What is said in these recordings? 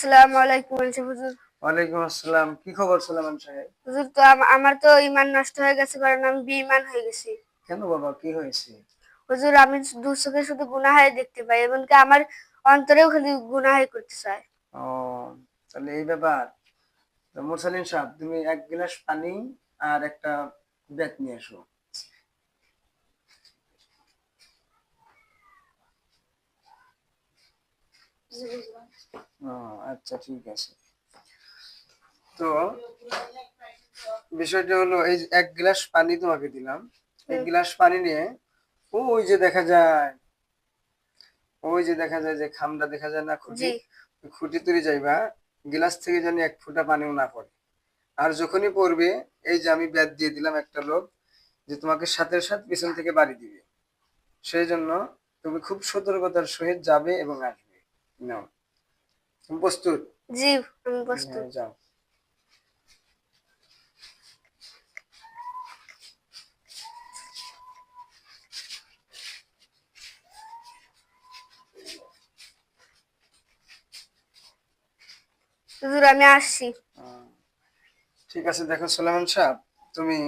আসসালামু আলাইকুম আনসার হুজুর। ওয়ালাইকুম আসসালাম। কি খবর সালামান সাহেব? হুজুর তো আমার তো নষ্ট হয়ে গেছে কারণ আমি বেঈমান হয়ে গেছি। কেন বাবা? কি হয়েছে? হুজুর আমি দু চোখে শুধু গুনাহাই দেখতে পাই এমনকি আমার অন্তরেও খালি গুনাহাই করতে চায়। ও তাহলে এই ব্যাপার। মুরসালিন সাহেব তুমি এক গ্লাস পানি আর একটা ব্যাগ নিয়ে এসো ও আচ্ছা ঠিক আছে। তো বিষয়টা হলো এই এক গ্লাস পানি তোমাকে দিলাম। এক গ্লাস পানি নিয়ে ওই যে দেখা যায় ওই যে দেখা যায় যে খামটা দেখা যায় না খুঁটি খুঁটি তুলে যাইবা গ্লাস থেকে যেন এক ফোঁটা পানিও না পড়ে। আর যখনই পড়বে এই যে আমি ব্যাট দিয়ে দিলাম একটা লোক যে তোমাকে সাথে সাথে পিছন থেকে বাড়ি দিবে। সেই জন্য তুমি খুব সতর্কতার সহিত যাবে এবং আসবে। নাও তুমি প্রস্তুত জি আমি প্রস্তুত যাও হুজুর আমি আসছি। ঠিক আছে দেখো সোলেমান সাহেব তুমি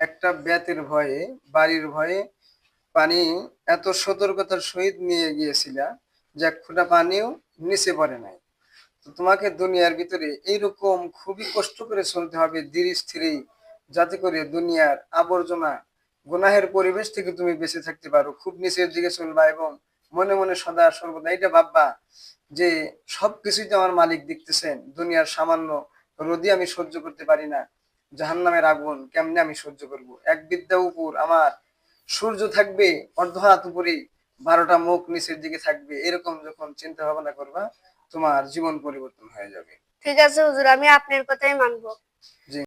একটা ব্যাতের ভয়ে বাড়ির ভয়ে পানি এত সতর্কতার সহিত নিয়ে গিয়েছিলা যে এক ফোঁটা পানিও নিচে পড়ে নাই। তো তোমাকে দুনিয়ার ভিতরে এইরকম খুবই কষ্ট করে চলতে হবে ধীরে স্থিরে, যাতে করে দুনিয়ার আবর্জনা গুনাহের পরিবেশ থেকে তুমি বেঁচে থাকতে পারো। খুব নিচের দিকে চলবা এবং মনে মনে সদা সর্বদা এটা ভাববা যে সবকিছুই তো আমার মালিক দেখতেছেন, দুনিয়ার সামান্য রোদি আমি সহ্য করতে পারি না। জাহান্নামের আগুন কেমনে আমি সহ্য করব? এক বিদ্যা উপর আমার সূর্য থাকবে, অর্ধ হাত উপরে বারোটা মুখ নিচের দিকে থাকবে এরকম যখন চিন্তা ভাবনা করবা তোমার জীবন পরিবর্তন হয়ে যাবে। ঠিক আছে হুজুর আমি আপনার কথাই মানবো। জি।